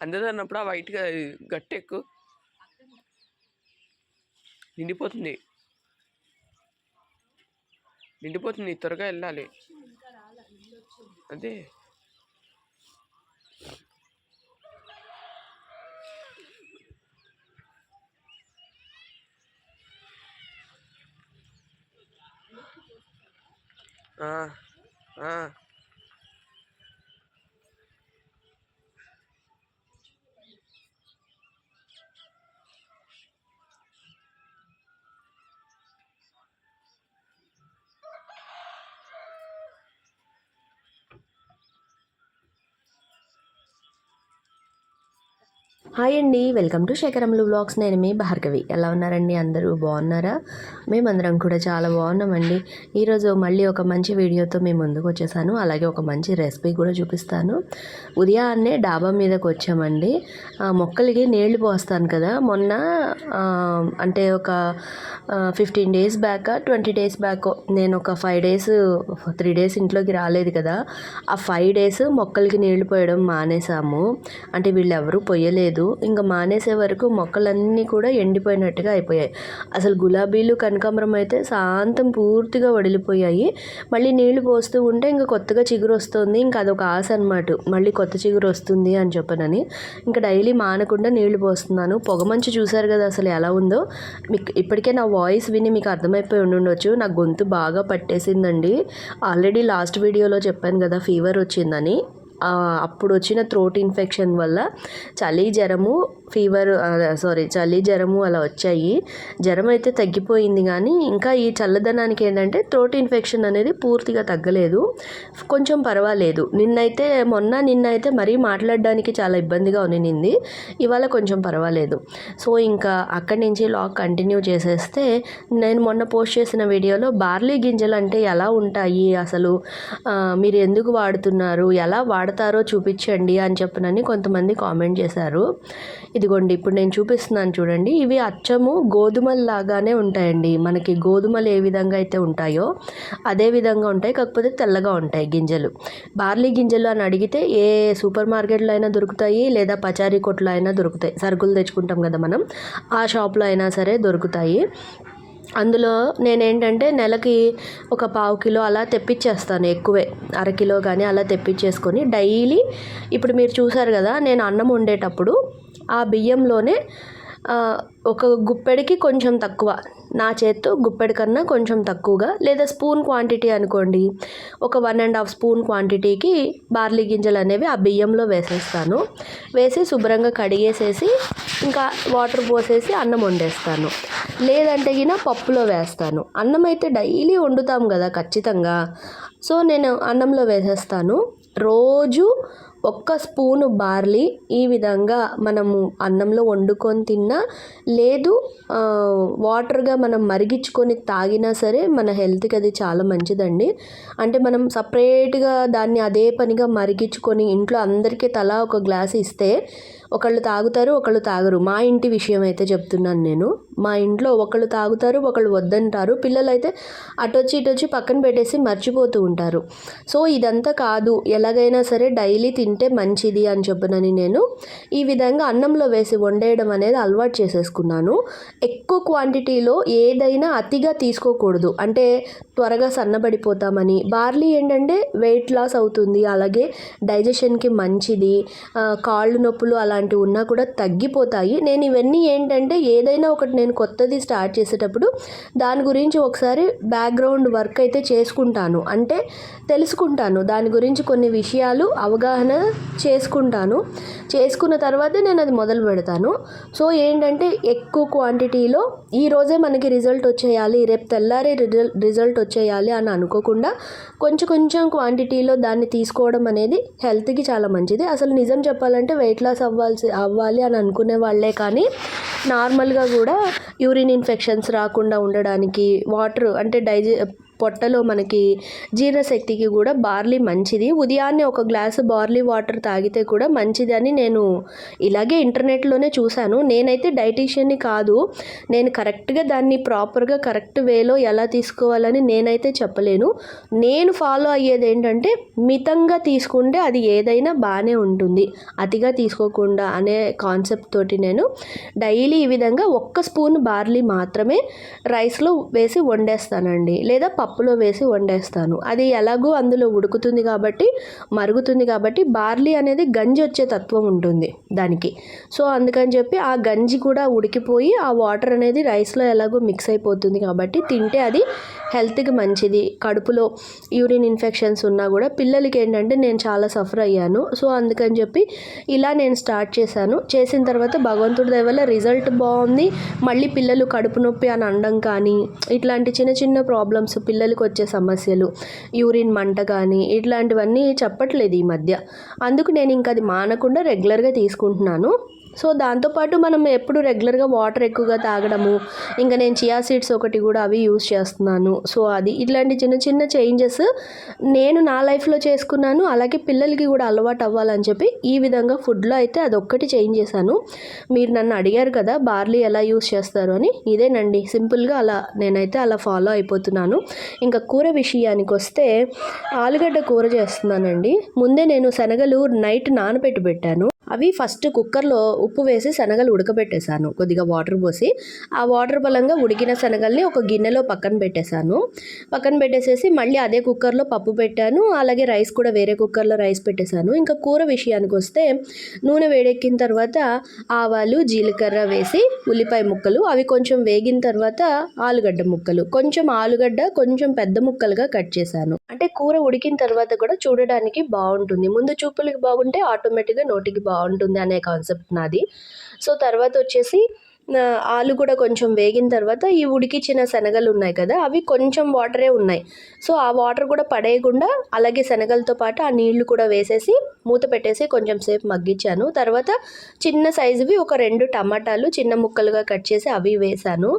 అందదన్నప్పుడు ఆ వైట్గా గట్టి ఎక్కువ నిండిపోతుంది. నిండిపోతుంది త్వరగా వెళ్ళాలి. అదే. ఆ, ఆ. హాయ్ అండి వెల్కమ్ టు శేఖరములు బ్లాగ్స్ నేను మీ భార్గవి. ఎలా ఉన్నారండి అందరూ? బాగున్నారా? మేమందరం కూడా చాలా బాగున్నామండి. ఈరోజు మళ్ళీ ఒక మంచి వీడియోతో మేము ముందుకు వచ్చేసాను. అలాగే ఒక మంచి రెసిపీ కూడా చూపిస్తాను. ఉదయాన్నే డాబా మీదకి వచ్చామండి. మొక్కలకి నీళ్ళు పోస్తాను కదా. మొన్న అంటే ఒక fifteen days back twenty days back నేను ఒక ఫైవ్ డేస్ త్రీ డేస్ ఇంట్లోకి రాలేదు కదా. ఆ ఫైవ్ డేస్ మొక్కలకి నీళ్ళు పోయడం మానేసాము. అంటే వీళ్ళు ఎవరూ లేదు. ఇంకా మానేసే వరకు మొక్కలన్నీ కూడా ఎండిపోయినట్టుగా అయిపోయాయి. అసలు గులాబీలు కనకాంబరం అయితే శాంతం పూర్తిగా వడిలిపోయాయి. మళ్ళీ నీళ్ళు పోస్తూ ఉంటే ఇంకా కొత్తగా చిగురు వస్తుంది. ఇంకా అదొక ఆశ అనమాట మళ్ళీ కొత్త చిగురు వస్తుంది అని చెప్పనని. ఇంకా డైలీ మానకుండా నీళ్ళు పోస్తున్నాను. పొగమంచు చూశారు కదా అసలు ఎలా ఉందో. మీకు ఇప్పటికే నా వాయిస్ విని మీకు అర్థమైపోయి ఉండుండొచ్చు. నా గొంతు బాగా పట్టేసిందండి. ఆల్రెడీ లాస్ట్ వీడియోలో చెప్పాను కదా ఫీవర్ వచ్చిందని. అప్పుడు వచ్చిన త్రోట్ ఇన్ఫెక్షన్ వల్ల చలి జ్వరము ఫీవర్ సారీ చలి జ్వరము అలా వచ్చాయి. జ్వరం అయితే తగ్గిపోయింది కానీ ఇంకా ఈ చల్లదనానికి ఏంటంటే థ్రోట్ ఇన్ఫెక్షన్ అనేది పూర్తిగా తగ్గలేదు. కొంచెం పర్వాలేదు. నిన్నైతే మొన్న నిన్నైతే మరీ మాట్లాడడానికి చాలా ఇబ్బందిగా ఉన్నింది. ఇవాళ కొంచెం పర్వాలేదు. సో ఇంకా అక్కడి నుంచి లాక్ కంటిన్యూ చేసేస్తే నేను మొన్న పోస్ట్ చేసిన వీడియోలో బార్లీ గింజలు అంటే ఎలా ఉంటాయి? అసలు మీరు ఎందుకు వాడుతున్నారు? ఎలా వాడతారో చూపించండి అని చెప్పనని కొంతమంది కామెంట్ చేశారు. ఇదిగోండి ఇప్పుడు నేను చూపిస్తున్నాను చూడండి. ఇవి అచ్చము గోధుమల్లాగానే ఉంటాయండి. మనకి గోధుమలు ఏ విధంగా అయితే ఉంటాయో అదే విధంగా ఉంటాయి కాకపోతే తెల్లగా ఉంటాయి గింజలు. బార్లీ గింజలు అని అడిగితే ఏ సూపర్ మార్కెట్లో అయినా దొరుకుతాయి లేదా పచారీ కొట్లో అయినా దొరుకుతాయి. సరుకులు తెచ్చుకుంటాం కదా మనం. ఆ షాప్లో అయినా సరే దొరుకుతాయి. అందులో నేనేంటంటే నెలకి ఒక పావు కిలో అలా తెప్పించేస్తాను ఎక్కువే. అరకిలో కానీ అలా తెప్పించేసుకొని డైలీ ఇప్పుడు మీరు చూసారు కదా నేను అన్నం వండేటప్పుడు ఆ బియ్యంలోనే ఒక గుప్పెడికి కొంచెం తక్కువ. నా చేత్తో గుప్పెడి కన్నా కొంచెం తక్కువగా. లేదా స్పూన్ క్వాంటిటీ అనుకోండి. ఒక వన్ అండ్ హాఫ్ స్పూన్ క్వాంటిటీకి బార్లీ గింజలు అనేవి ఆ బియ్యంలో వేసేస్తాను. వేసి శుభ్రంగా కడిగేసేసి ఇంకా వాటర్ పోసేసి అన్నం వండేస్తాను. లేదంటే గిన పప్పులో వేస్తాను. అన్నం అయితే డైలీ వండుతాం కదా ఖచ్చితంగా. సో నేను అన్నంలో వేసేస్తాను. రోజు ఒక్క స్పూను బార్లీ ఈ విధంగా మనము అన్నంలో వండుకొని తిన్నా లేదు వాటర్గా మనం మరిగించుకొని తాగినా సరే మన హెల్త్కి అది చాలా మంచిదండి. అంటే మనం సపరేట్గా దాన్ని అదే పనిగా మరిగించుకొని ఇంట్లో అందరికీ తలా ఒక గ్లాస్ ఇస్తే ఒకళ్ళు తాగుతారు ఒకళ్ళు తాగరు. మా ఇంటి విషయం అయితే చెప్తున్నాను నేను. మా ఇంట్లో ఒకళ్ళు తాగుతారు ఒకళ్ళు వద్దంటారు. పిల్లలు అయితే అటొచ్చి ఇటొచ్చి పక్కన పెట్టేసి మర్చిపోతూ ఉంటారు. సో ఇదంతా కాదు. ఎలాగైనా సరే డైలీ తింటే మంచిది అని చెప్పనని నేను ఈ విధంగా అన్నంలో వేసి వండేయడం అనేది అలవాటు చేసేసుకున్నాను. ఎక్కువ క్వాంటిటీలో ఏదైనా అతిగా తీసుకోకూడదు. అంటే త్వరగా సన్నబడిపోతామని. బార్లీ ఏంటంటే వెయిట్ లాస్ అవుతుంది. అలాగే డైజెషన్కి మంచిది. కాళ్ళు నొప్పులు అలా అలాంటివి ఉన్నా కూడా తగ్గిపోతాయి. నేను ఇవన్నీ ఏంటంటే ఏదైనా ఒకటి నేను కొత్తది స్టార్ట్ చేసేటప్పుడు దాని గురించి ఒకసారి బ్యాక్గ్రౌండ్ వర్క్ అయితే చేసుకుంటాను. అంటే తెలుసుకుంటాను. దాని గురించి కొన్ని విషయాలు అవగాహన చేసుకుంటాను. చేసుకున్న తర్వాతే నేను అది మొదలు పెడతాను. సో ఏంటంటే ఎక్కువ క్వాంటిటీలో ఈ రోజే మనకి రిజల్ట్ వచ్చేయాలి. రేపు తెల్లారే రిజల్ట్ రిజల్ట్ వచ్చేయాలి అని అనుకోకుండా కొంచెం కొంచెం క్వాంటిటీలో దాన్ని తీసుకోవడం అనేది హెల్త్కి చాలా మంచిది. అసలు నిజం చెప్పాలంటే వెయిట్ లాస్ అవ్వాలి అవ్వాల్సి అవ్వాలి అని అనుకునే వాళ్ళే కానీ నార్మల్గా కూడా యూరిన్ ఇన్ఫెక్షన్స్ రాకుండా ఉండడానికి వాటర్ అంటే డైజె పొట్టలో మనకి జీర్ణశక్తికి కూడా బార్లీ మంచిది. ఉదయాన్నే ఒక గ్లాసు బార్లీ వాటర్ తాగితే కూడా మంచిది అని నేను ఇలాగే ఇంటర్నెట్లోనే చూశాను. నేనైతే డైటీషియన్ని కాదు నేను కరెక్ట్గా దాన్ని ప్రాపర్గా కరెక్ట్ వేలో ఎలా తీసుకోవాలని నేనైతే చెప్పలేను. నేను ఫాలో అయ్యేది ఏంటంటే మితంగా తీసుకుంటే అది ఏదైనా బాగానే ఉంటుంది. అతిగా తీసుకోకుండా అనే కాన్సెప్ట్ తోటి నేను డైలీ ఈ విధంగా ఒక్క స్పూన్ బార్లీ మాత్రమే రైస్లో వేసి వండేస్తానండి. లేదా పప్పులో వేసి వండేస్తాను. అది ఎలాగో అందులో ఉడుకుతుంది కాబట్టి మరుగుతుంది కాబట్టి బార్లీ అనేది గంజి వచ్చే తత్వం ఉంటుంది దానికి. సో అందుకని చెప్పి ఆ గంజి కూడా ఉడికిపోయి ఆ వాటర్ అనేది రైస్లో ఎలాగో మిక్స్ అయిపోతుంది కాబట్టి తింటే అది హెల్త్కి మంచిది. కడుపులో యూరిన్ ఇన్ఫెక్షన్స్ ఉన్నా కూడా పిల్లలకి ఏంటంటే నేను చాలా సఫర్ అయ్యాను. సో అందుకని చెప్పి ఇలా నేను స్టార్ట్ చేశాను. చేసిన తర్వాత భగవంతుడి దయ వల్ల రిజల్ట్ బాగుంది. మళ్ళీ పిల్లలు కడుపు నొప్పి అని అనడం కానీ ఇట్లాంటి చిన్న చిన్న ప్రాబ్లమ్స్ పిల్లలకు వచ్చే సమస్యలు యూరిన్ మంట కానీ ఇట్లాంటివన్నీ చెప్పట్లేదు ఈ మధ్య. అందుకు నేను ఇంకా అది మానకుండా రెగ్యులర్గా తీసుకుంటున్నాను. సో దాంతోపాటు మనం ఎప్పుడు రెగ్యులర్గా వాటర్ ఎక్కువగా తాగడము ఇంకా నేను చియా సీడ్స్ ఒకటి కూడా అవి యూస్ చేస్తున్నాను. సో అది ఇట్లాంటి చిన్న చిన్న చేంజెస్ నేను నా లైఫ్లో చేసుకున్నాను. అలాగే పిల్లలకి కూడా అలవాటు అవ్వాలని చెప్పి ఈ విధంగా ఫుడ్లో అయితే అదొక్కటి చేంజ్ చేశాను. మీరు నన్ను అడిగారు కదా బార్లీ ఎలా యూస్ చేస్తారు అని. ఇదేనండి సింపుల్గా అలా నేనైతే అలా ఫాలో అయిపోతున్నాను. ఇంకా కూర విషయానికి వస్తే ఆలుగడ్డ కూర చేస్తున్నానండి. ముందే నేను శనగలు నైట్ నానబెట్టి పెట్టాను. అవి ఫస్ట్ కుక్కర్లో ఉప్పు వేసి శనగలు ఉడకబెట్టేశాను. కొద్దిగా వాటర్ పోసి ఆ వాటర్ బలంగా ఉడికిన శనగల్ని ఒక గిన్నెలో పక్కన పెట్టేశాను. పక్కన పెట్టేసేసి మళ్ళీ అదే కుక్కర్లో పప్పు పెట్టాను. అలాగే రైస్ కూడా వేరే కుక్కర్లో రైస్ పెట్టేశాను. ఇంకా కూర విషయానికి వస్తే నూనె వేడెక్కిన తర్వాత ఆవాలు జీలకర్ర వేసి ఉల్లిపాయ ముక్కలు అవి కొంచెం వేగిన తర్వాత ఆలుగడ్డ ముక్కలు. కొంచెం ఆలుగడ్డ కొంచెం పెద్ద ముక్కలుగా కట్ చేశాను. అంటే కూర ఉడికిన తర్వాత కూడా చూడడానికి బాగుంటుంది. ముందు చూపులకి బాగుంటే ఆటోమేటిక్గా నోటికి బాగుంటుంది అనే కాన్సెప్ట్ నాది. సో తర్వాత వచ్చేసి ఆలు కూడా కొంచెం వేగిన తర్వాత ఈ ఉడికిచ్చిన శనగలు ఉన్నాయి కదా అవి కొంచెం వాటరే ఉన్నాయి. సో ఆ వాటర్ కూడా పడేయకుండా అలాగే శనగలతో పాటు ఆ నీళ్ళు కూడా వేసేసి మూత పెట్టేసి కొంచెం సేపు మగ్గించాను. తర్వాత చిన్న సైజువి ఒక రెండు టమాటాలు చిన్న ముక్కలుగా కట్ చేసి అవి వేశాను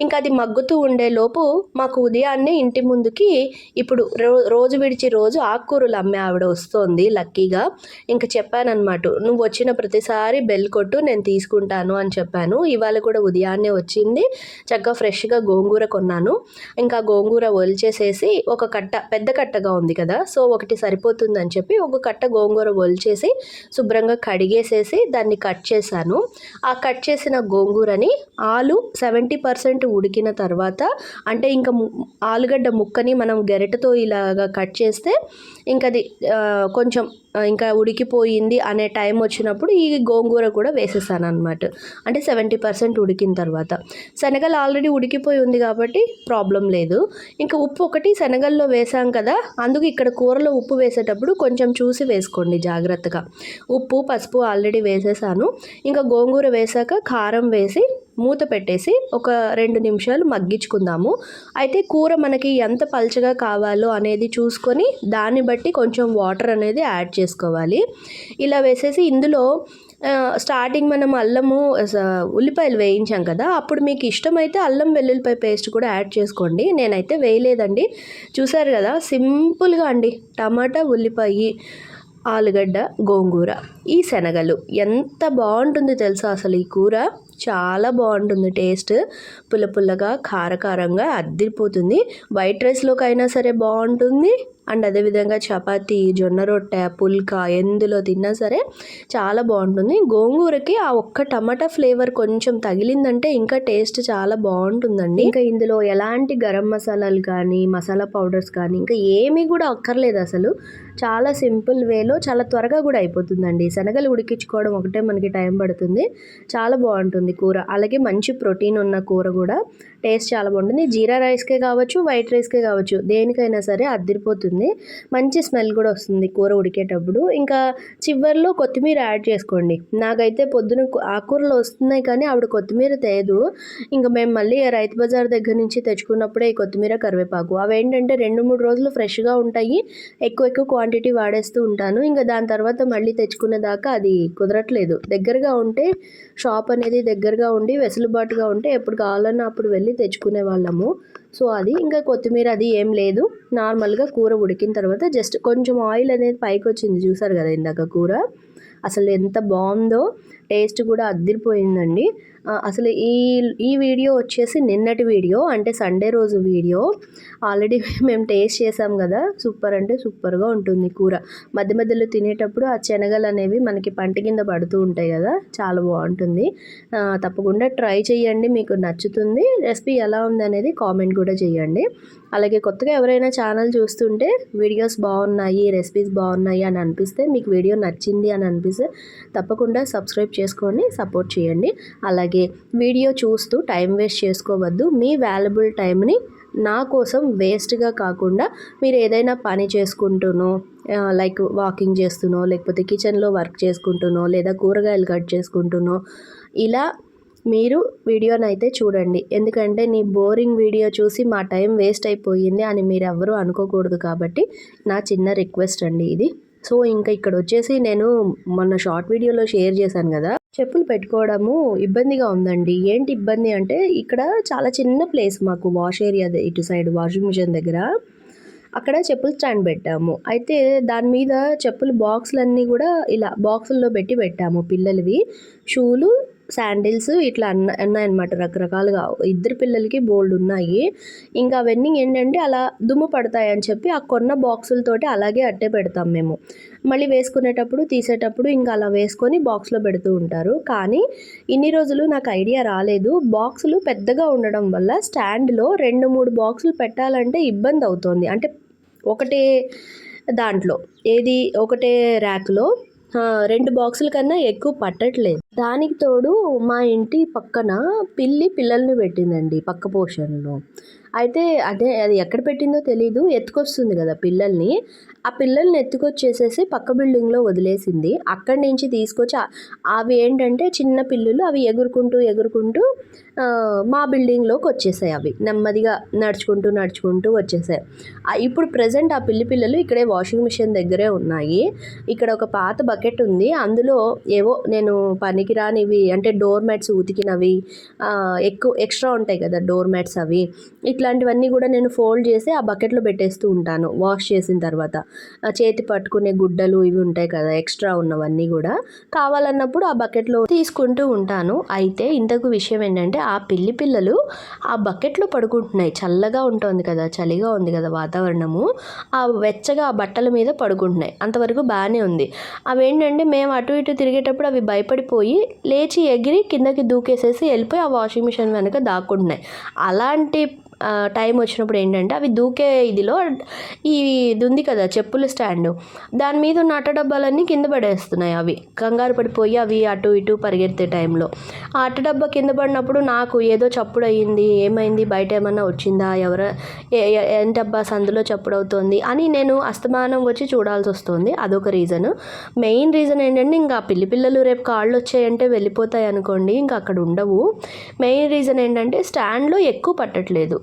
ఇంకా అది మగ్గుతూ ఉండేలోపు మాకు ఉదయాన్నే ఇంటి ముందుకి ఇప్పుడు రో రోజు విడిచి రోజు ఆకుకూరలు అమ్మే ఆవిడ వస్తోంది లక్కీగా. ఇంకా చెప్పానన్నమాట నువ్వు వచ్చిన ప్రతిసారి బెల్ కొట్టు నేను తీసుకుంటాను అని చెప్పాను. ఇవాళ కూడా ఉదయాన్నే వచ్చింది. చక్కగా ఫ్రెష్గా గోంగూర కొన్నాను. ఇంకా గోంగూర ఒలిచేసేసి ఒక కట్ట పెద్ద కట్టగా ఉంది కదా సో ఒకటి సరిపోతుందని చెప్పి ఒక కట్ట గోంగూర ఒలిచేసి శుభ్రంగా కడిగేసేసి దాన్ని కట్ చేశాను. ఆ కట్ చేసిన గోంగూరని ఆలు సెవెంటీ పర్సెంట్ ఉడికిన తర్వాత అంటే ఇంకా ఆలుగడ్డ ముక్కని మనం గెరటతో ఇలాగా కట్ చేస్తే ఇంకా అది కొంచెం ఇంకా ఉడికిపోయింది అనే టైం వచ్చినప్పుడు ఈ గోంగూర కూడా వేసేసాను అనమాట అంటే సెవెంటీ పర్సెంట్ ఉడికిన తర్వాత. శనగలు ఆల్రెడీ ఉడికిపోయి ఉంది కాబట్టి ప్రాబ్లం లేదు. ఇంకా ఉప్పు ఒకటి శనగల్లో వేసాం కదా అందుకు ఇక్కడ కూరలో ఉప్పు వేసేటప్పుడు కొంచెం చూసి వేసుకోండి జాగ్రత్తగా. ఉప్పు పసుపు ఆల్రెడీ వేసేసాను. ఇంకా గోంగూర వేసాక కారం వేసి మూత పెట్టేసి ఒక రెండు నిమిషాలు మగ్గించుకుందాము. అయితే కూర మనకి ఎంత పల్చగా కావాలో అనేది చూసుకొని దాన్ని బట్టి కొంచెం వాటర్ అనేది యాడ్ చేసుకోవాలి. ఇలా వేసేసి ఇందులో స్టార్టింగ్ మనం అల్లము స- ఉల్లిపాయలు వేయించాం కదా అప్పుడు మీకు ఇష్టమైతే అల్లం వెల్లుల్లిపాయ పేస్ట్ కూడా యాడ్ చేసుకోండి. నేనైతే వేయలేదండి. చూసారు కదా సింపుల్గా అండి. టమాటా ఉల్లిపాయ ఆలుగడ్డ గోంగూర ఈ శనగలు ఎంత బాగుంటుంది తెలుసా అసలు ఈ కూర? చాలా బాగుంటుంది టేస్ట్. పుల్ల పుల్లగా కారకారంగా అద్దిరిపోతుంది. వైట్ రైస్లోకి అయినా సరే బాగుంటుంది. అండ్ అదేవిధంగా చపాతీ జొన్న రొట్టె పుల్కా ఎందులో తిన్నా సరే చాలా బాగుంటుంది. గోంగూరకి ఆ ఒక్క టమాటా ఫ్లేవర్ కొంచెం తగిలిందంటే ఇంకా టేస్ట్ చాలా బాగుంటుందండి. ఇంకా ఇందులో ఎలాంటి గరం మసాలాలు కానీ మసాలా పౌడర్స్ కానీ ఇంకా ఏమీ కూడా అక్కర్లేదు అసలు. చాలా సింపుల్ వేలో చాలా త్వరగా కూడా అయిపోతుందండి. శనగలు ఉడికించుకోవడం ఒకటే మనకి టైం పడుతుంది. చాలా బాగుంటుంది కూర. అలాగే మంచి ప్రోటీన్ ఉన్న కూర కూడా. టేస్ట్ చాలా బాగుంటుంది. జీరా రైస్కే కావచ్చు వైట్ రైస్కే కావచ్చు. దేనికైనా సరే అద్దరిపోతుంది. మంచి స్మెల్ కూడా వస్తుంది కూర ఉడికేటప్పుడు. ఇంకా చివరిలో కొత్తిమీర యాడ్ చేసుకోండి. నాకైతే పొద్దున ఆకూరలు ఆకుకూరలు వస్తున్నాయి కానీ ఆవిడ కొత్తిమీర తేదు. ఇంకా మేము మళ్ళీ రైతు బజార్ దగ్గర నుంచి తెచ్చుకున్నప్పుడే ఈ కొత్తిమీర కరివేపాకు. అవి ఏంటంటే రెండు మూడు రోజులు ఫ్రెష్గా ఉంటాయి. ఎక్కువ ఎక్కువ క్వాంటిటీ వాడేస్తూ ఉంటాను. ఇంకా దాని తర్వాత మళ్ళీ తెచ్చుకునే దాకా అది కుదరట్లేదు. దగ్గరగా ఉంటే షాప్ అనేది దగ్గరగా ఉండి వెసులుబాటుగా ఉంటే ఎప్పుడు కావాలన్నా అప్పుడు వెళ్ళి తెచ్చుకునే వాళ్ళము. సో అది ఇంకా కొత్తిమీర అది ఏం లేదు. నార్మల్గా కూర ఉడికిన తర్వాత జస్ట్ కొంచెం ఆయిల్ అనేది పైకి వచ్చింది. చూసారు కదా ఇందాక కూర? అసలు ఎంత బాగుందో టేస్ట్ కూడా అద్దరిపోయిందండి అసలు ఈ ఈ వీడియో వచ్చేసి నిన్నటి వీడియో అంటే సండే రోజు వీడియో. ఆల్రెడీ మేము టేస్ట్ చేసాం కదా సూపర్ అంటే సూపర్గా ఉంటుంది కూర. మధ్య మధ్యలో తినేటప్పుడు ఆ శనగలు అనేవి మనకి పంట కింద పడుతూ ఉంటాయి కదా చాలా బాగుంటుంది. తప్పకుండా ట్రై చేయండి మీకు నచ్చుతుంది. రెసిపీ ఎలా ఉంది అనేది కామెంట్ కూడా చేయండి. అలాగే కొత్తగా ఎవరైనా ఛానల్ చూస్తుంటే వీడియోస్ బాగున్నాయి రెసిపీస్ బాగున్నాయి అని అనిపిస్తే మీకు వీడియో నచ్చింది అని అనిపిస్తే తప్పకుండా సబ్స్క్రైబ్ చేసుకొని సపోర్ట్ చేయండి. అలాగే వీడియో చూస్తూ టైం వేస్ట్ చేసుకోవద్దు. మీ వాల్యుబుల్ టైంని నా కోసం వేస్ట్గా కాకుండా మీరు ఏదైనా పని చేసుకుంటూనో లైక్ వాకింగ్ చేస్తునో లేకపోతే కిచెన్లో వర్క్ చేసుకుంటునో లేదా కూరగాయలు కట్ చేసుకుంటునో ఇలా మీరు వీడియోని అయితే చూడండి. ఎందుకంటే నీ బోరింగ్ వీడియో చూసి మా టైం వేస్ట్ అయిపోయింది అని మీరు ఎవ్వరూ అనుకోకూడదు కాబట్టి నా చిన్న రిక్వెస్ట్ అండి ఇది. సో ఇంకా ఇక్కడ వచ్చేసి నేను మొన్న షార్ట్ వీడియోలో షేర్ చేశాను కదా. చెప్పులు పెట్టుకోవడము ఇబ్బందిగా ఉందండి. ఏంటి ఇబ్బంది అంటే ఇక్కడ చాలా చిన్న ప్లేస్ మాకు వాష్ ఏరియా ఇటు సైడ్ వాషింగ్ మిషన్ దగ్గర. అక్కడ చెప్పులు స్టాండ్ పెట్టాము. అయితే దాని మీద చెప్పులు బాక్సులన్నీ కూడా ఇలా బాక్సుల్లో పెట్టి పెట్టాము పిల్లలవి. షూలు శాండిల్స్ ఇట్లా అన్న ఉన్నాయన్నమాట రకరకాలుగా. ఇద్దరు పిల్లలకి బోల్డ్ ఉన్నాయి. ఇంకా అవన్నీ ఏంటంటే అలా దుమ్ము పడతాయని చెప్పి ఆ కొన్న బాక్సులతోటి అలాగే అట్టే పెడతాం మేము. మళ్ళీ వేసుకునేటప్పుడు తీసేటప్పుడు ఇంకా అలా వేసుకొని బాక్స్లో పెడుతూ ఉంటారు. కానీ ఇన్ని రోజులు నాకు ఐడియా రాలేదు. బాక్సులు పెద్దగా ఉండడం వల్ల స్టాండ్లో రెండు మూడు బాక్సులు పెట్టాలంటే ఇబ్బంది అవుతుంది. అంటే ఒకటే దాంట్లో ఏది ఒకటే ర్యాక్లో రెండు బాక్సుల కన్నా ఎక్కువ పట్టట్లేదు. దానికి తోడు మా ఇంటి పక్కన పిల్లి పిల్లల్ని పెట్టిందండి పక్క పోర్షన్లో. అయితే అదే అది ఎక్కడ పెట్టిందో తెలీదు ఎత్తుకొస్తుంది కదా పిల్లల్ని. ఆ పిల్లల్ని ఎత్తుకొచ్చేసేసి పక్క బిల్డింగ్లో వదిలేసింది. అక్కడి నుంచి తీసుకొచ్చి అవి ఏంటంటే చిన్న పిల్లులు అవి ఎగురుకుంటూ ఎగురుకుంటూ మా బిల్డింగ్లోకి వచ్చేసాయి అవి. నెమ్మదిగా నడుచుకుంటూ నడుచుకుంటూ వచ్చేసాయి. ఇప్పుడు ప్రజెంట్ ఆ పిల్లి పిల్లలు ఇక్కడే వాషింగ్ మిషన్ దగ్గరే ఉన్నాయి. ఇక్కడ ఒక పాత బకెట్ ఉంది. అందులో ఏవో నేను పనికిరానివి అంటే డోర్ మ్యాట్స్ ఉతికినవి ఎక్కువ ఎక్స్ట్రా ఉంటాయి కదా డోర్ మ్యాట్స్ అవి. ఇట్లా ఇట్లాంటివన్నీ కూడా నేను ఫోల్డ్ చేసి ఆ బకెట్లో పెట్టేస్తూ ఉంటాను వాష్ చేసిన తర్వాత. ఆ, చేతి పట్టుకునే గుడ్డలు ఇవి ఉంటాయి కదా ఎక్స్ట్రా ఉన్నవన్నీ కూడా. కావాలన్నప్పుడు ఆ బకెట్లో తీసుకుంటూ ఉంటాను. అయితే ఇంతకు విషయం ఏంటంటే ఆ పిల్లి పిల్లలు ఆ బకెట్లో పడుకుంటున్నాయి. చల్లగా ఉంటుంది కదా చలిగా ఉంది కదా వాతావరణము. ఆ వెచ్చగా ఆ బట్టల మీద పడుకుంటున్నాయి. అంతవరకు బాగానే ఉంది. అవేంటంటే మేము అటు ఇటు తిరిగేటప్పుడు అవి భయపడిపోయి లేచి ఎగిరి కిందకి దూకేసేసి వెళ్ళిపోయి ఆ వాషింగ్ మిషన్ వెనక దాక్కుంటున్నాయి. అలాంటి టైం వచ్చినప్పుడు ఏంటంటే అవి దూకే ఇదిలో ఈ ఇది ఉంది కదా చెప్పుల స్టాండ్. దాని మీద ఉన్న అట్ట డబ్బాలన్నీ కింద పడేస్తున్నాయి అవి. కంగారు పడిపోయి అవి అటు ఇటు పరిగెత్తే టైంలో. ఆ అట్ట డబ్బా కింద పడినప్పుడు నాకు ఏదో చప్పుడు అయ్యింది ఏమైంది బయట ఏమన్నా వచ్చిందా ఎవర ఏంటబ్బా సందులో చప్పుడు అవుతుంది అని నేను అస్తమానం వచ్చి చూడాల్సి వస్తుంది. అదొక రీజన్. మెయిన్ రీజన్ ఏంటంటే ఇంకా పిల్లి పిల్లలు రేపు కాళ్ళు వచ్చాయంటే వెళ్ళిపోతాయి అనుకోండి ఇంకా అక్కడ ఉండవు. మెయిన్ రీజన్ ఏంటంటే స్టాండ్లో ఎక్కువ పట్టట్లేదు.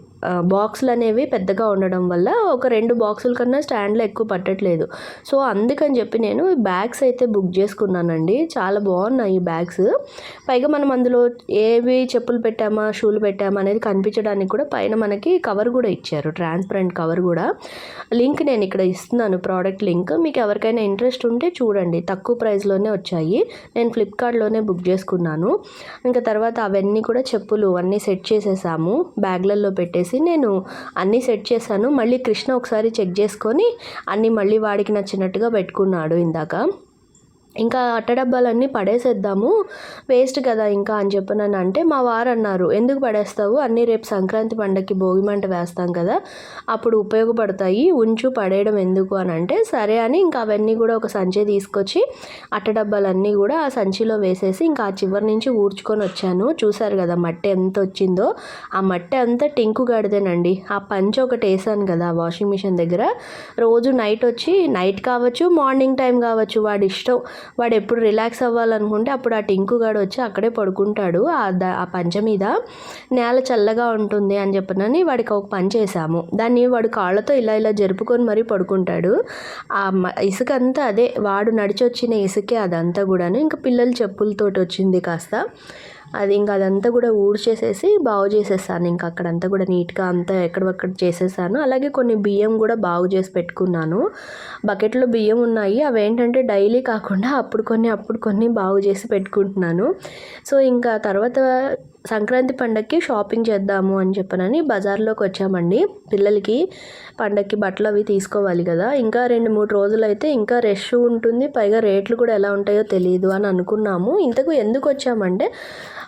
బాక్సులు అనేవి పెద్దగా ఉండడం వల్ల ఒక రెండు బాక్సుల కన్నా స్టాండ్లో ఎక్కువ పట్టట్లేదు. సో అందుకని చెప్పి నేను బ్యాగ్స్ అయితే బుక్ చేసుకున్నానండి. చాలా బాగున్నాయి ఈ బ్యాగ్స్. పైగా మనం అందులో ఏవి చెప్పులు పెట్టామా షూలు పెట్టామా అనేది కనిపించడానికి కూడా పైన మనకి కవర్ కూడా ఇచ్చారు. ట్రాన్స్పరెంట్ కవర్ కూడా. లింక్ నేను ఇక్కడ ఇస్తున్నాను ప్రోడక్ట్ లింక్. మీకు ఎవరికైనా ఇంట్రెస్ట్ ఉంటే చూడండి. తక్కువ ప్రైస్లోనే వచ్చాయి. నేను ఫ్లిప్కార్ట్లోనే బుక్ చేసుకున్నాను. ఇంకా తర్వాత అవన్నీ కూడా చెప్పులు అన్నీ సెట్ చేసేసాము. బ్యాగ్లలో పెట్టేసి నేను అన్నీ సెట్ చేశాను. మళ్ళీ కృష్ణ ఒకసారి చెక్ చేసుకొని అన్నీ మళ్ళీ వాడికి నచ్చినట్టుగా పెట్టుకున్నాడు ఇందాక. ఇంకా అట్ట డబ్బాలన్నీ పడేసేద్దాము. వేస్ట్ కదా ఇంకా అని చెప్పనని అంటే మా వారు అన్నారు ఎందుకు పడేస్తావు? అన్నీ రేపు సంక్రాంతి పండగకి భోగి మంట వేస్తాం కదా అప్పుడు ఉపయోగపడతాయి. ఉంచు పడేయడం ఎందుకు? అని అంటే సరే అని ఇంకా అవన్నీ కూడా ఒక సంచి తీసుకొచ్చి అట్ట డబ్బాలన్నీ కూడా ఆ సంచిలో వేసేసి ఇంకా ఆ చివరి నుంచి ఊడ్చుకొని వచ్చాను. చూసారు కదా మట్టి ఎంత వచ్చిందో? ఆ మట్టి అంతా టింకు గడిదేనండి. ఆ పంచ ఒకటి వేసాను కదా వాషింగ్ మిషన్ దగ్గర. రోజు నైట్ వచ్చి నైట్ కావచ్చు మార్నింగ్ టైం కావచ్చు వాడి ఇష్టం వాడు ఎప్పుడు రిలాక్స్ అవ్వాలనుకుంటే అప్పుడు ఆ టింకుగాడు వచ్చి అక్కడే పడుకుంటాడు ఆ ఆ పంచ మీద. నేల చల్లగా ఉంటుంది అని చెప్పనని వాడికి ఒక పని చేసాము దాన్ని వాడు కాళ్ళతో ఇలా ఇలా జరుపుకొని మరీ పడుకుంటాడు. ఆ ఇసుక అంతా అదే వాడు నడిచి వచ్చిన ఇసుకే అదంతా కూడాను. ఇంకా పిల్లలు చెప్పులతోటి వచ్చింది కాస్త. అది ఇంకా అదంతా కూడా ఊడ్చేసేసి బాగు చేసేసాను. ఇంకా అక్కడంతా కూడా నీట్గా అంతా ఎక్కడొక్కడ చేసేసాను. అలాగే కొన్ని బియ్యం కూడా బాగు చేసి పెట్టుకున్నాను. బకెట్లో బియ్యం ఉన్నాయి. అవి ఏంటంటే డైలీ కాకుండా అప్పుడు కొన్ని అప్పుడు కొన్ని బాగు చేసి పెట్టుకుంటున్నాను. సో ఇంకా తర్వాత సంక్రాంతి పండగకి షాపింగ్ చేద్దాము అని చెప్పనని బజార్లోకి వచ్చామండి. పిల్లలకి పండగకి బట్టలు అవి తీసుకోవాలి కదా. ఇంకా రెండు మూడు రోజులు అయితే ఇంకా రష్ ఉంటుంది. పైగా రేట్లు కూడా ఎలా ఉంటాయో తెలియదు అని అనుకున్నాము. ఇంతకు ఎందుకు వచ్చామంటే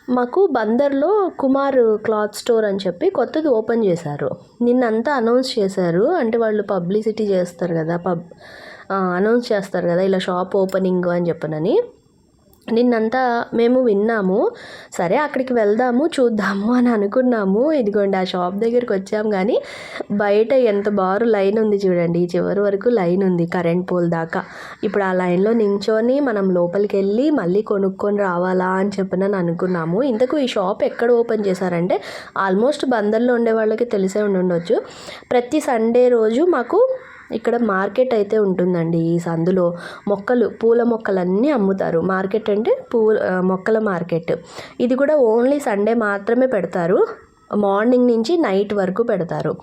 మాకు బందర్లో కుమార్ క్లాత్ స్టోర్ అని చెప్పి కొత్తది ఓపెన్ చేశారు. నిన్నంతా అనౌన్స్ చేశారు. అంటే వాళ్ళు పబ్లిసిటీ చేస్తారు కదా పబ్ అనౌన్స్ చేస్తారు కదా ఇలా షాప్ ఓపెనింగ్ అని చెప్పనని. నిన్నంతా మేము విన్నాము. సరే అక్కడికి వెళ్దాము చూద్దాము అని అనుకున్నాము. ఇదిగోండి ఆ షాప్ దగ్గరికి వచ్చాము కానీ బయట ఎంత బారు లైన్ ఉంది చూడండి. ఈ చివరి వరకు లైన్ ఉంది కరెంట్ పోల్ దాకా. ఇప్పుడు ఆ లైన్లో నించొని మనం లోపలికి వెళ్ళి మళ్ళీ కొనుక్కొని రావాలా అని చెప్పిన అనుకున్నాము. ఇంతకు ఈ షాప్ ఎక్కడ ఓపెన్ చేశారంటే ఆల్మోస్ట్ బందర్లో ఉండే వాళ్ళకి తెలిసే ఉండి ఉండొచ్చు ప్రతి సండే రోజు మాకు ఇక్కడ మార్కెట్ అయితే ఉంటుందండి ఈ సందులో. మొక్కలు పూల మొక్కలన్నీ అమ్ముతారు. మార్కెట్ అంటే పూల మొక్కల మార్కెట్. ఇది కూడా ఓన్లీ సండే మాత్రమే పెడతారు. మార్నింగ్ నుంచి నైట్ వరకు పెడతారు.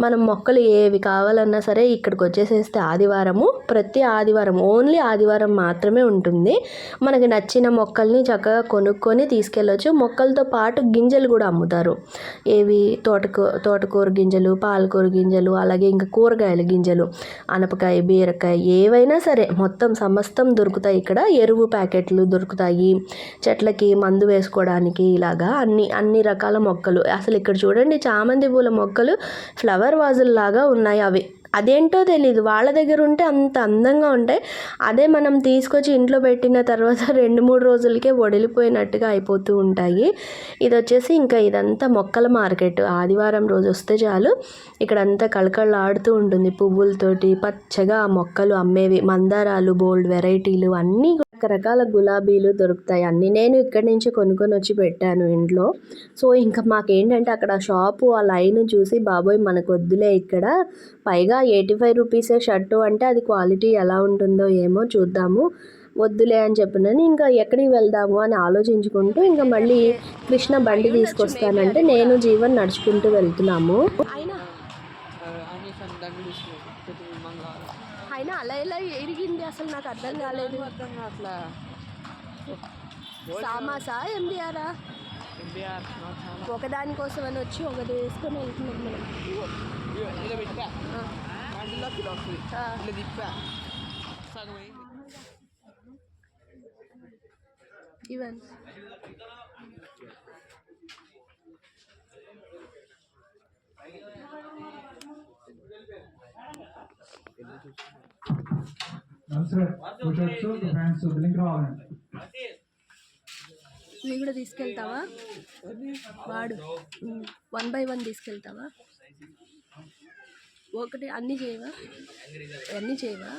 మనం మొక్కలు ఏవి కావాలన్నా సరే ఇక్కడికి వచ్చేసేస్తే ఆదివారము ప్రతి ఆదివారం ఓన్లీ ఆదివారం మాత్రమే ఉంటుంది. మనకి నచ్చిన మొక్కల్ని చక్కగా కొనుక్కొని తీసుకెళ్ళొచ్చు. మొక్కలతో పాటు గింజలు కూడా అమ్ముతారు. ఏవి? తోటకూ తోటకూర గింజలు పాలకూర గింజలు అలాగే ఇంకా కూరగాయల గింజలు అనపకాయ బీరకాయ ఏవైనా సరే మొత్తం సమస్తం దొరుకుతాయి ఇక్కడ. ఎరువు ప్యాకెట్లు దొరుకుతాయి. చెట్లకి మందు వేసుకోవడానికి ఇలాగా అన్ని అన్ని రకాల మొక్కలు. అసలు ఇక్కడ చూడండి చామంతి పూల మొక్కలు ఫ్లవర్ వాజుల్లాగా ఉన్నాయి అవి. అదేంటో తెలీదు. వాళ్ళ దగ్గర ఉంటే అంత అందంగా ఉంటాయి. అదే మనం తీసుకొచ్చి ఇంట్లో పెట్టిన తర్వాత రెండు మూడు రోజులకే వడిలిపోయినట్టుగా అయిపోతూ ఉంటాయి. ఇది వచ్చేసి ఇంకా ఇదంతా మొక్కల మార్కెట్. ఆదివారం రోజు వస్తే చాలు. ఇక్కడ అంతా కళకళలాడుతూ ఉంటుంది. పువ్వులతోటి పచ్చగా ఆ మొక్కలు అమ్మేవి. మందారాలు బోల్డ్ వెరైటీలు అన్నీ రకరకాల గులాబీలు దొరుకుతాయి. అన్ని నేను ఇక్కడి నుంచి కొనుక్కొని వచ్చి పెట్టాను ఇంట్లో. సో ఇంకా మాకేంటంటే అక్కడ షాపు ఆ లైన్ చూసి బాబోయ్ మనకు వద్దులే ఇక్కడ. పైగా ఎయిటీ ఫైవ్ రూపీసే షర్టు అంటే అది క్వాలిటీ ఎలా ఉంటుందో ఏమో చూద్దాము. వద్దులే అని చెప్పినని ఇంకా ఎక్కడికి వెళ్దాము అని ఆలోచించుకుంటూ ఇంకా మళ్ళీ కృష్ణ బండి తీసుకొస్తానంటే నేను జీవన్ నడుచుకుంటూ వెళ్తున్నాము అయినా అని దాన్ని తీసుకున్నాను మంగళవారం అయినా అలా ఎలా ఎరిగింది అసలు నాకు అర్థం కాలేదు. అర్థం కావట్లా? సామాసా చాలా. ఒకదానికోసం అని వచ్చి ఒకటి వేసుకొని వెళ్తున్నాం మనం. ఇవన్ నమస్తే ఇవి కూడా తీసుకెళ్తావా వాడు వన్ బై వన్ తీసుకెళ్తావా ఒకటి అన్నీ చేయవా అన్నీ చేయవా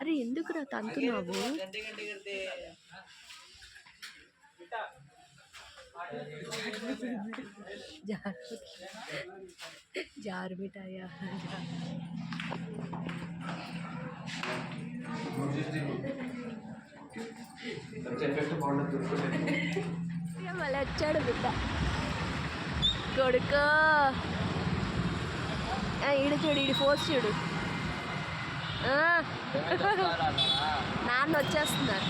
అరే ఎందుకురా తంతున్నావు జారు జారు మళ్ళీ వచ్చాడు బిడ్డ కొడుకో ఆ, ఈడు చూడు ఈడు ఫోర్స్ చూడు నాన్న వచ్చేస్తున్నారు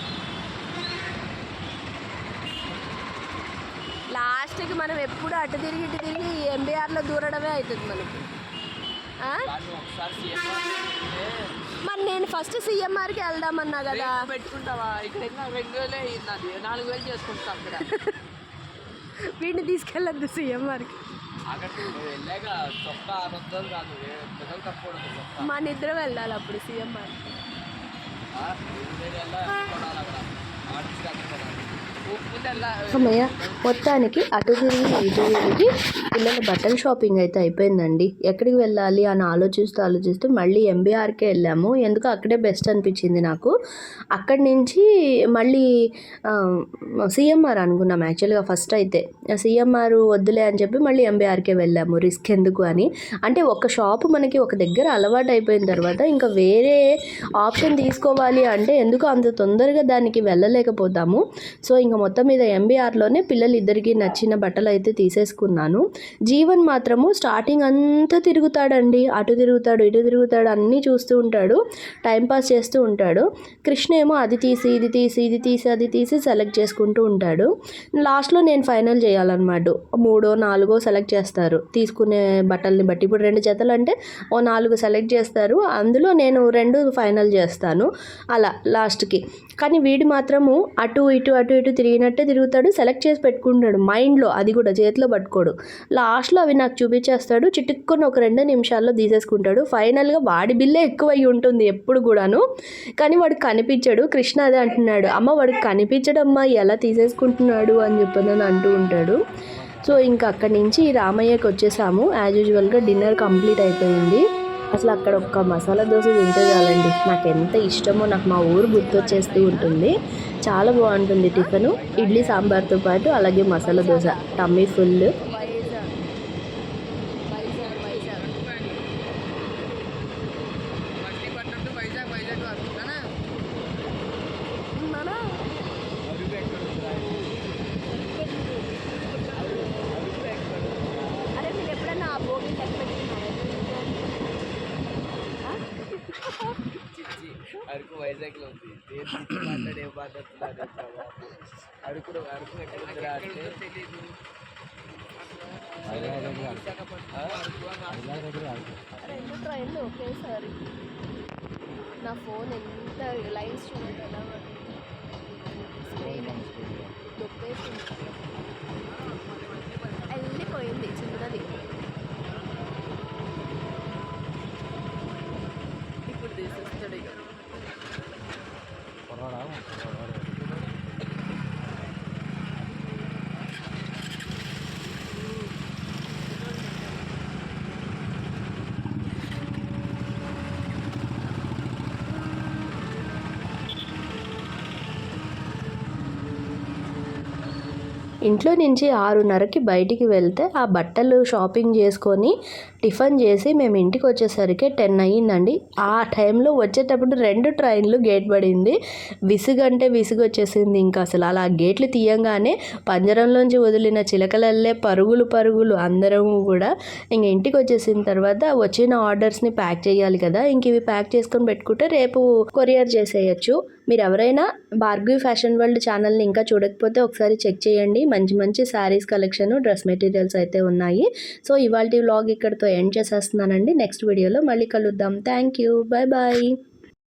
లాస్ట్కి మనం ఎప్పుడు అటు తిరిగి ఇటు తిరిగి ఎంబీఆర్లో దూరడమే అవుతుంది మనకి. ఆ? మరి నేను ఫస్ట్ సిఎంఆర్కి వెళ్దామన్నా కదా. పెట్టుకుంటావా? ఇక్కడ ఇంకా రెండు వేలే నాలుగు వేలు చేసుకుంటా అక్కడ వీడిని తీసుకెళ్ళద్దు సిఎంఆర్కి మన ఇద్దరం వెళ్ళాలి అప్పుడు సిఎంఆర్ అమ్మయ్య మొత్తానికి అటు తిరిగి ఇటు తిరిగి పిల్లల బట్టల షాపింగ్ అయితే అయిపోయిందండి. ఎక్కడికి వెళ్ళాలి అని ఆలోచిస్తూ ఆలోచిస్తూ మళ్ళీ ఎంబీఆర్కే వెళ్ళాము. ఎందుకు అక్కడే బెస్ట్ అనిపించింది నాకు. అక్కడి నుంచి మళ్ళీ సిఎంఆర్ అనుకున్నాం యాక్చువల్గా ఫస్ట్ అయితే. సిఎంఆర్ వద్దులే అని చెప్పి మళ్ళీ ఎంబీఆర్కే వెళ్ళాము. రిస్క్ ఎందుకు అని. అంటే ఒక షాప్ మనకి ఒక దగ్గర అలవాటు అయిపోయిన తర్వాత ఇంకా వేరే ఆప్షన్ తీసుకోవాలి అంటే ఎందుకు అంత తొందరగా దానికి వెళ్ళలేకపోతాము. సో ఇంకా మొత్తం మీద ఎంబీఆర్లోనే పిల్లలు ఇద్దరికీ నచ్చిన బట్టలు అయితే తీసేసుకున్నాను. జీవన్ మాత్రము స్టార్టింగ్ అంతా తిరుగుతాడండి. అటు తిరుగుతాడు ఇటు తిరుగుతాడు అన్నీ చూస్తూ ఉంటాడు. టైంపాస్ చేస్తూ ఉంటాడు. కృష్ణ ఏమో అది తీసి ఇది తీసి ఇది తీసి అది తీసి సెలెక్ట్ చేసుకుంటూ ఉంటాడు. లాస్ట్లో నేను ఫైనల్ చేయాలన్నమాట. మూడో నాలుగో సెలెక్ట్ చేస్తారు. తీసుకునే బట్టల్ని బట్టి. ఇప్పుడు రెండు జతలు అంటే ఓ నాలుగు సెలెక్ట్ చేస్తారు. అందులో నేను రెండు ఫైనల్ చేస్తాను. అలా లాస్ట్కి కానీ వీడు మాత్రము అటు ఇటు అటు ఇటు తిరిగినట్టే తిరుగుతాడు సెలెక్ట్ చేసి పెట్టుకుంటాడు మైండ్లో అది కూడా చేతిలో పట్టుకోడు. లాస్ట్లో అవి నాకు చూపించేస్తాడు చిటుక్కుని ఒక రెండు నిమిషాల్లో తీసేసుకుంటాడు. ఫైనల్గా వాడి బిల్లే ఎక్కువ అయి ఉంటుంది ఎప్పుడు కూడాను. కానీ వాడు కనిపించాడు. కృష్ణ అదే అంటున్నాడు అమ్మ వాడికి కనిపించడమ్మా ఎలా తీసేసుకుంటున్నాడు? అని చెప్పని అంటూ ఉంటాడు. సో ఇంకా అక్కడి నుంచి రామయ్యకి వచ్చేసాము. యాజ్ యూజువల్గా డిన్నర్ కంప్లీట్ అయిపోయింది. అసలు అక్కడ ఒక్క మసాలా దోశ తింటే చాలండి. నాకు ఎంత ఇష్టమో నాకు మా ఊరు గుర్తొచ్చేస్తూ ఉంటుంది. చాలా బాగుంటుంది టిఫిన్. ఇడ్లీ సాంబార్తో పాటు అలాగే మసాలా దోశ. టమ్మీ ఫుల్ మళ్ళీ పట్టినట్టు వైజాగ్ వైజాగ్ వస్తున్నానా అరుగు ఎక్కడ ఉందిరా? అరే మీరు ఎప్పుడైనా ఆ భోగి చిచ్చి అరకు వైజాగ్లో ఉంది దేని గురించి మాట్లాడి ఏం మాట్లాడుతున్నారు ఇంకా బాబు. అరకు అరకు ఎక్కడ ఉందిరా అంటే తెలీదు రెండు ట్రైన్లు ఒకేసారి నా ఫోన్ ఎంత లైన్స్ చూడండి ఎలా స్క్రీన్ దొప్పేసింది వెళ్ళిపోయింది చిన్నది. ఇంట్లో నుంచి ఆరున్నరకి బయటికి వెళ్తే ఆ బట్టలు షాపింగ్ చేసుకొని టిఫిన్ చేసి మేము ఇంటికి వచ్చేసరికి టెన్ అయ్యిందండి. ఆ టైంలో వచ్చేటప్పుడు రెండు ట్రైన్లు గేట్ పడింది. విసుగంటే విసుగు వచ్చేసింది. ఇంకా అసలు అలా గేట్లు తీయంగానే పంజరంలోంచి వదిలిన చిలకలల్లే పరుగులు పరుగులు అందరం కూడా ఇంక ఇంటికి వచ్చేసిన తర్వాత వచ్చిన ఆర్డర్స్ని ప్యాక్ చేయాలి కదా ఇంక ఇవి ప్యాక్ చేసుకొని పెట్టుకుంటే రేపు కొరియర్ చేసేయచ్చు. మీరు ఎవరైనా భార్గవి ఫ్యాషన్ వరల్డ్ ఛానల్ని ఇంకా చూడకపోతే ఒకసారి చెక్ చేయండి. మంచి మంచి శారీస్ కలెక్షన్ డ్రెస్ మెటీరియల్స్ అయితే ఉన్నాయి. సో ఇవాళ వ్లాగ్ ఇక్కడితో ఎండ్ చేసేస్తున్నానండి. నెక్స్ట్ వీడియోలో మళ్ళీ కలుద్దాం. Thank you. Bye bye